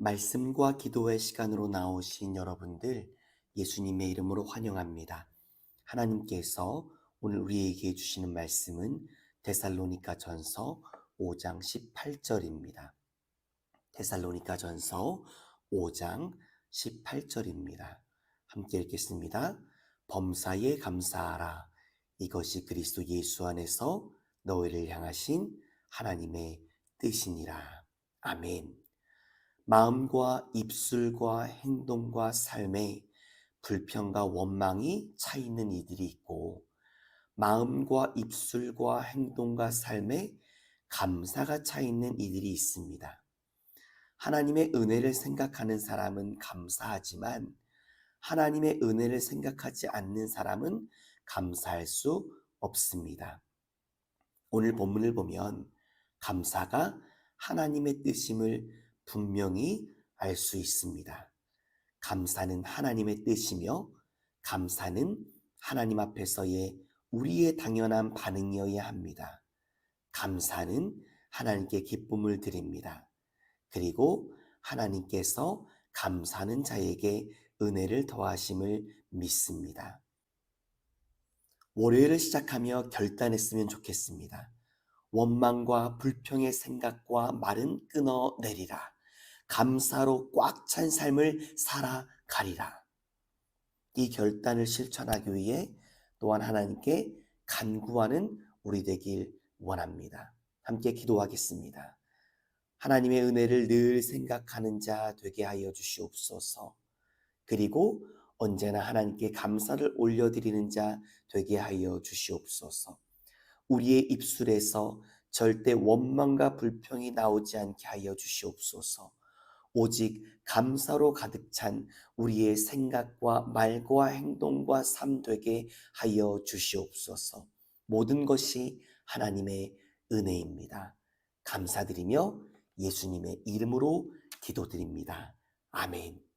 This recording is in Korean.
말씀과 기도의 시간으로 나오신 여러분들 예수님의 이름으로 환영합니다. 하나님께서 오늘 우리에게 주시는 말씀은 데살로니가 전서 5장 18절입니다. 데살로니가 전서 5장 18절입니다. 함께 읽겠습니다. 범사에 감사하라. 이것이 그리스도 예수 안에서 너희를 향하신 하나님의 뜻이니라. 아멘. 마음과 입술과 행동과 삶에 불평과 원망이 차 있는 이들이 있고, 마음과 입술과 행동과 삶에 감사가 차 있는 이들이 있습니다. 하나님의 은혜를 생각하는 사람은 감사하지만, 하나님의 은혜를 생각하지 않는 사람은 감사할 수 없습니다. 오늘 본문을 보면 감사가 하나님의 뜻임을 분명히 알 수 있습니다. 감사는 하나님의 뜻이며 감사는 하나님 앞에서의 우리의 당연한 반응이어야 합니다. 감사는 하나님께 기쁨을 드립니다. 그리고 하나님께서 감사하는 자에게 은혜를 더하심을 믿습니다. 월요일을 시작하며 결단했으면 좋겠습니다. 원망과 불평의 생각과 말은 끊어내리라. 감사로 꽉 찬 삶을 살아가리라. 이 결단을 실천하기 위해 또한 하나님께 간구하는 우리 되길 원합니다. 함께 기도하겠습니다. 하나님의 은혜를 늘 생각하는 자 되게 하여 주시옵소서. 그리고 언제나 하나님께 감사를 올려드리는 자 되게 하여 주시옵소서. 우리의 입술에서 절대 원망과 불평이 나오지 않게 하여 주시옵소서. 오직 감사로 가득 찬 우리의 생각과 말과 행동과 삶 되게 하여 주시옵소서. 모든 것이 하나님의 은혜입니다. 감사드리며 예수님의 이름으로 기도드립니다. 아멘.